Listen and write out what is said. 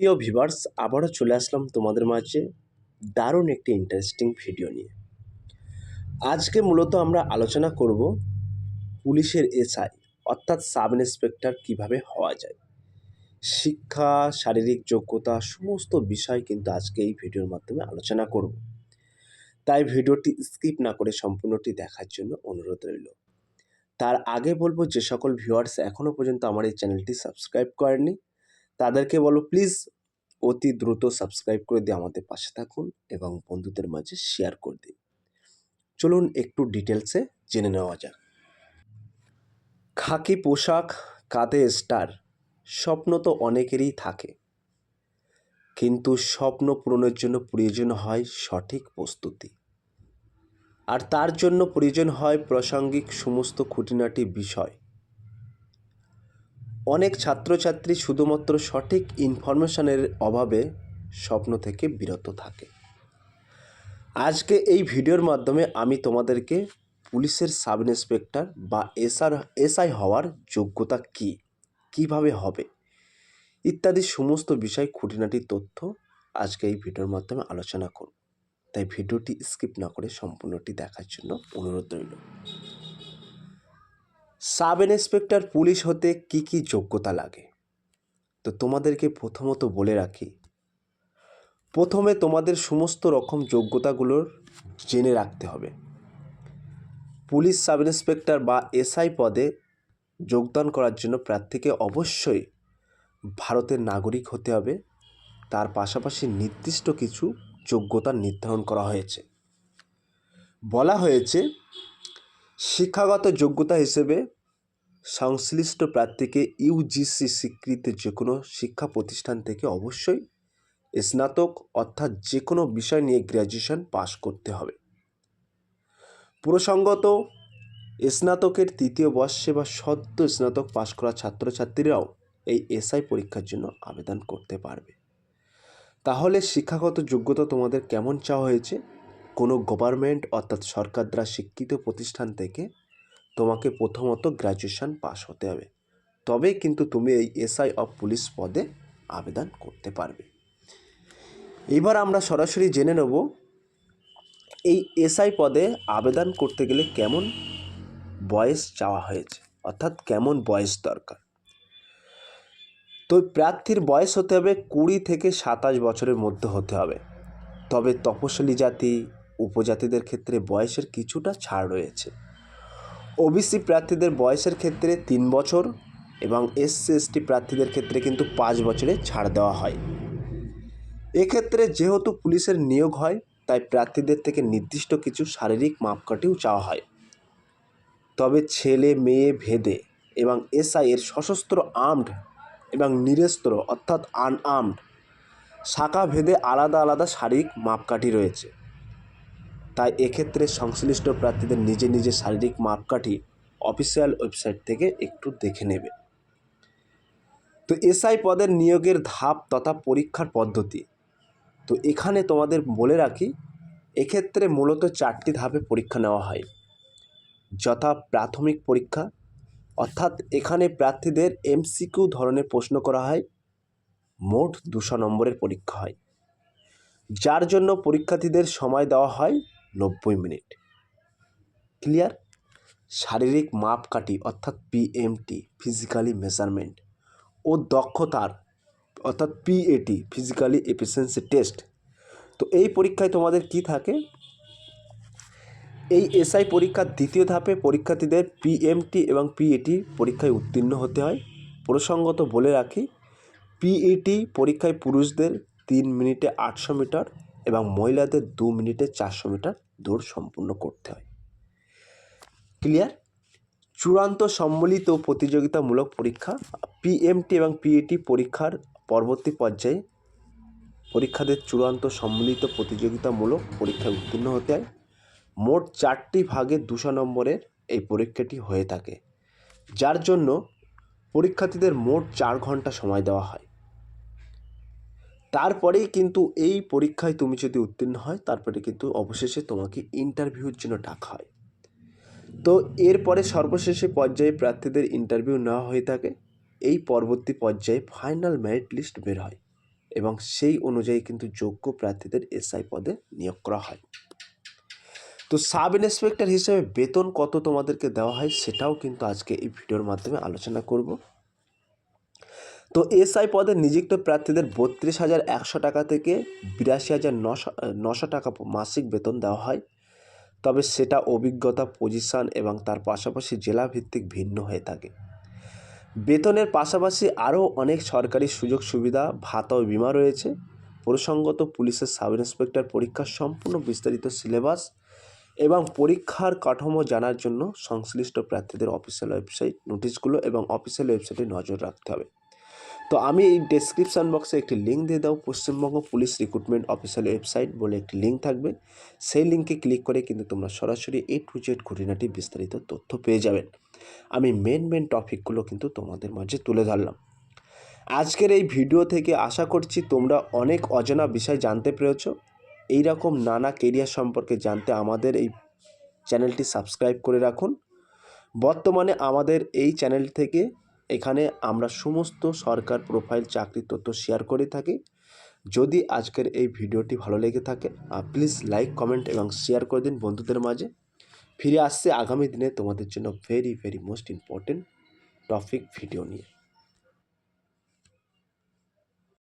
প্রিয় ভিভার্স আবারও চলে আসলাম তোমাদের মাঝে দারুণ একটি ইন্টারেস্টিং ভিডিও নিয়ে। আজকে মূলত আমরা আলোচনা করব পুলিশের এসআই, অর্থাৎ সাব ইন্সপেক্টর কীভাবে হওয়া যায়। শিক্ষা, শারীরিক যোগ্যতা সমস্ত বিষয় কিন্তু আজকে এই ভিডিওর মাধ্যমে আলোচনা করব। তাই ভিডিওটি স্কিপ না করে সম্পূর্ণটি দেখার জন্য অনুরোধ রইল। তার আগে বলব, যে সকল ভিউয়ার্স এখনও পর্যন্ত আমার এই চ্যানেলটি সাবস্ক্রাইব করেননি তাদেরকে বলো, প্লিজ, অতি দ্রুত সাবস্ক্রাইব করে দিয়ে আমাদের পাশে থাকুন এবং বন্ধুদের মাঝে শেয়ার করে দিন। চলুন একটু ডিটেলসে জেনে নেওয়া যাক। খাকি পোশাক, কাঁধে স্টার স্বপ্ন তো অনেকেরই থাকে। কিন্তু স্বপ্ন পূরণের জন্য প্রয়োজন হয় সঠিক প্রস্তুতি। আর তার জন্য প্রয়োজন হয় প্রাসঙ্গিক সমস্ত খুঁটিনাটি বিষয়। অনেক ছাত্রছাত্রী শুধুমাত্র সঠিক ইনফরমেশনের অভাবে স্বপ্ন থেকে বিরত থাকে। আজকে এই ভিডিওর মাধ্যমে আমি তোমাদেরকে পুলিশের সাব ইন্সপেক্টর বা এসআর, এসআই হওয়ার যোগ্যতা কী? কীভাবে হবে? ইত্যাদি সমস্ত বিষয় খুঁটিনাটি তথ্য আজকে এই ভিডিওর মাধ্যমে আলোচনা করব। তাই ভিডিওটি স্কিপ না করে সম্পূর্ণটি দেখার জন্য অনুরোধ রইল। সাব ইন্সপেক্টর পুলিশ হতে কি কি যোগ্যতা লাগে? তো তোমাদেরকে প্রথমত বলে রাখি, প্রথমে তোমাদের সমস্ত রকম যোগ্যতাগুলোর জেনে রাখতে হবে। পুলিশ সাব ইন্সপেক্টর বা এসআই পদে যোগদান করার জন্য প্রার্থীকে অবশ্যই ভারতের নাগরিক হতে হবে। তার পাশাপাশি নির্দিষ্ট কিছু যোগ্যতা নির্ধারণ করা হয়েছে। বলা হয়েছে শিক্ষাগত যোগ্যতা হিসেবে সংশ্লিষ্ট প্রার্থীকে ইউজিসি স্বীকৃত যে কোনো শিক্ষা প্রতিষ্ঠান থেকে অবশ্যই স্নাতক অর্থাৎ যে কোনো বিষয় নিয়ে গ্র্যাজুয়েশন পাশ করতে হবে। প্রসঙ্গত, স্নাতকের তৃতীয় বর্ষে বা সদ্য স্নাতক পাশ করা ছাত্রছাত্রীরাও এই এসআই পরীক্ষার জন্য আবেদন করতে পারবে। তাহলে শিক্ষাগত যোগ্যতা তোমাদের কেমন চাওয়া হয়েছে? কোনো গভর্নমেন্ট অর্থাৎ সরকার দ্বারা স্বীকৃত প্রতিষ্ঠান থেকে তোমাকে প্রথমত গ্র্যাজুয়েশন পাস হতে হবে। তবে কিন্তু তুমি এই এসআই অফ পুলিশ পদে আবেদন করতে পারবে। এবার আমরা সরাসরি জেনে নেব এই এসআই পদে আবেদন করতে গেলে কেমন বয়স চাওয়া হয়েছে, অর্থাৎ কেমন বয়স দরকার। তো প্রার্থীর বয়স হতে হবে কুড়ি থেকে সাতাশ বছরের মধ্যে হতে হবে। তবে তপশিলি জাতি উপজাতিদের ক্ষেত্রে বয়সের কিছুটা ছাড় রয়েছে। ওবিসি প্রার্থীদের বয়সের ক্ষেত্রে তিন বছর এবং এসসি এসটি প্রার্থীদের ক্ষেত্রে কিন্তু পাঁচ বছরে ছাড় দেওয়া হয়। এক্ষেত্রে যেহেতু পুলিশের নিয়োগ হয়, তাই প্রার্থীদের থেকে নির্দিষ্ট কিছু শারীরিক মাপকাঠিও চাওয়া হয়। তবে ছেলে, মেয়ে, ভেদে এবং এসআই এর সশস্ত্র আর্মড এবং নিরস্ত্র অর্থাৎ আনআর্মড শাখা ভেদে আলাদা আলাদা শারীরিক মাপকাঠি রয়েছে। তাই এক্ষেত্রে সংশ্লিষ্ট প্রার্থীদের নিজে নিজে শারীরিক মাপকাঠি অফিসিয়াল ওয়েবসাইট থেকে একটু দেখে নেবে। তো এসআই পদের নিয়োগের ধাপ তথা পরীক্ষার পদ্ধতি। তো এখানে তোমাদের বলে রাখি, এক্ষেত্রে মূলত চারটি ধাপে পরীক্ষা নেওয়া হয়। যথা প্রাথমিক পরীক্ষা, অর্থাৎ এখানে প্রার্থীদের এমসিকিউ ধরনের প্রশ্ন করা হয়, মোট দুশো নম্বরের পরীক্ষা হয়। যার জন্য পরীক্ষার্থীদের সময় দেওয়া হয় নব্বই মিনিট। ক্লিয়ার? শারীরিক মাপকাঠি অর্থাৎ পিএমটি ফিজিক্যালি মেজারমেন্ট ও দক্ষতার অর্থাৎ পিএটি ফিজিক্যালি এফিসিয়েন্সি টেস্ট তো এই পরীক্ষায় তোমাদের কি থাকে? এই এসআই পরীক্ষার দ্বিতীয় ধাপে পরীক্ষার্থীদের পিএমটি এবং পিএটি পরীক্ষায় উত্তীর্ণ হতে হয়। প্রসঙ্গত বলে রাখি পিইটি পরীক্ষায় পুরুষদের তিন মিনিটে আটশো মিটার এবং মহিলাদের দু মিনিটে চারশো মিটার। দৌড় সম্পূর্ণ করতে হয়। ক্লিয়ার চূড়ান্ত সম্মিলিত প্রতিযোগিতামূলক পরীক্ষা পিএমটি এবং পিএটি পরীক্ষার পরবর্তী পর্যায়ে পরীক্ষাদের চূড়ান্ত সম্মিলিত প্রতিযোগিতামূলক পরীক্ষায় উত্তীর্ণ হতে হয়। মোট চারটি ভাগে দুশো নম্বরের এই পরীক্ষাটি হয়ে থাকে। যার জন্য পরীক্ষার্থীদের মোট চার ঘণ্টা সময় দেওয়া হয়। তারপরেই কিন্তু এই পরীক্ষায় তুমি যদি উত্তীর্ণ হয়, তারপরে কিন্তু অবশেষে তোমাকে ইন্টারভিউর জন্য ডাকা হয়। তো এরপরে সর্বশেষে পর্যায়ে প্রার্থীদের ইন্টারভিউ নেওয়া হয়ে থাকে। এই পরবর্তী পর্যায়ে ফাইনাল মেরিট লিস্ট বের হয় এবং সেই অনুযায়ী কিন্তু যোগ্য প্রার্থীদের এসআই পদে নিয়োগ করা হয়। তো সাব ইন্সপেক্টর হিসেবে বেতন কত তোমাদেরকে দেওয়া হয়, সেটাও কিন্তু আজকে এই ভিডিওর মাধ্যমে আলোচনা করব। তো এসআই পদে নিযুক্ত প্রার্থীদের বত্রিশ হাজার একশো টাকা থেকে বিরাশি হাজার নশো নশো টাকা মাসিক বেতন দেওয়া হয়। তবে সেটা অভিজ্ঞতা, পজিশন এবং তার পাশাপাশি জেলা ভিত্তিক ভিন্ন হয়ে থাকে। বেতনের পাশাপাশি আরও অনেক সরকারি সুযোগ সুবিধা, ভাতা ও বিমা রয়েছে। প্রসঙ্গত পুলিশের সাব ইন্সপেক্টর পরীক্ষার সম্পূর্ণ বিস্তারিত সিলেবাস এবং পরীক্ষার কাঠামো জানার জন্য সংশ্লিষ্ট প্রার্থীদের অফিসিয়াল ওয়েবসাইট নোটিশগুলো এবং অফিসিয়াল ওয়েবসাইটে নজর রাখতে হবে। তো আমি এই ডেসক্রিপশান বক্সে একটি লিঙ্ক দিয়ে দাও, Paschimbanga police recruitment official website বলে একটি লিঙ্ক থাকবে। সেই লিঙ্কে ক্লিক করে কিন্তু তোমরা সরাসরি এ টু জেড খুঁটিনাটি বিস্তারিত তথ্য পেয়ে যাবেন আমি মেন মেন টপিকগুলো কিন্তু তোমাদের মাঝে তুলে ধরলাম। আজকের এই ভিডিও থেকে আশা করছি তোমরা অনেক অজানা বিষয় জানতে পেরেছ। এইরকম নানা কেরিয়ার সম্পর্কে জানতে আমাদের এই চ্যানেলটি সাবস্ক্রাইব করে রাখুন। বর্তমানে আমাদের এই চ্যানেল থেকে এখানে আমরা সমস্ত সরকার প্রোফাইল চাকরির তথ্য শেয়ার করে থাকি। যদি আজকের এই ভিডিওটি ভালো লেগে থাকে প্লিজ লাইক কমেন্ট এবং শেয়ার করে দিন বন্ধুদের মাঝে। ফিরে আসছে আগামী দিনে তোমাদের জন্য very very most important topic video নিয়ে।